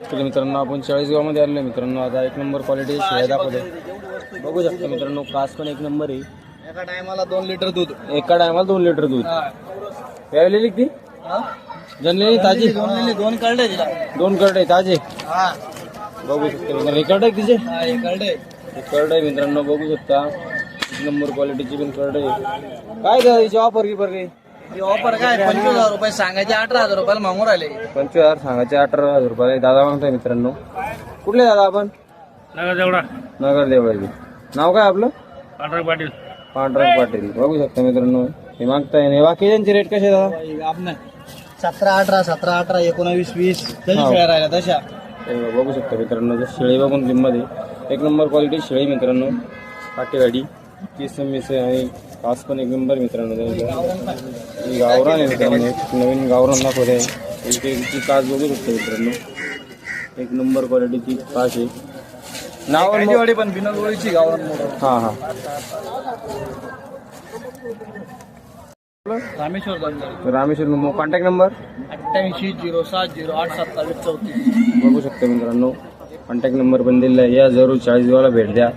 तर मित्रांनो आपण चाळीसगावमध्ये आलेलो आहे. मित्रांनो आता एक नंबर क्वालिटी शेळ्या दाखवतो बघू शकता मित्रांनो कास पण एक नंबर आहे. एका टायमाला दोन लिटर दूध. एका टायमाला दोन लिटर दूध. प्यायलेली ती? जनलेली ताजी? दोन दोन तिला. दोन करडे ताजे? हा. बघू शकता मित्रांनो रिकॉर्ड आहे तिचे? हा हे करड आहे मित्रांनो बघू शकता. एक नंबर क्वालिटीची पण करड आहे काय द्या हिची ऑफर गिफर काही? ऑफर काय पंचवीस हजार रुपये सांगायचे अठरा हजार रुपयाला मागून राहिले. पंचवीस हजार सांगायचे अठरा हजार रुपये दादा म्हणतोय मित्रांनो. कुठले दादा आपण? नगर जेवढा नगर देवळाची नाव काय आपलं? पांढरा पाटील. पांढरंग पाटील. बघू शकता मित्रांनो. हे मागताय आणि बाकीच्यांचे रेट कसे दादा? सतरा अठरा सतरा अठरा एकोणावीस वीस. तशी हा. शेळ्या राहिल्या तशा. हे बघू शकता मित्रांनो जर शेळी बघून किंमत आहे एक नंबर क्वालिटी शेळी मित्रांनो. काटेगाडी तीस मिस आणि पण एक नंबर मित्रांनो. ही गावरान आहे मित्रांनो एक नवीन गावरान दाखवत आहे. इथे इथे कास बघू शकता मित्रांनो. एक नंबर क्वालिटीची कास आहे. नाव आणि मो- वाडी पण गावात मोठं हा हा. रामेश्वर रामेश्वर कॉन्टॅक्ट नंबर अठ्ठ्याऐंशी झिरो सात झिरो आठ सत्तावीस चौतीस. बघू शकता मित्रांनो. कॉन्टॅक्ट नंबर पण दिलेला आहे. या जरूर चाळीस गावाला भेट द्या.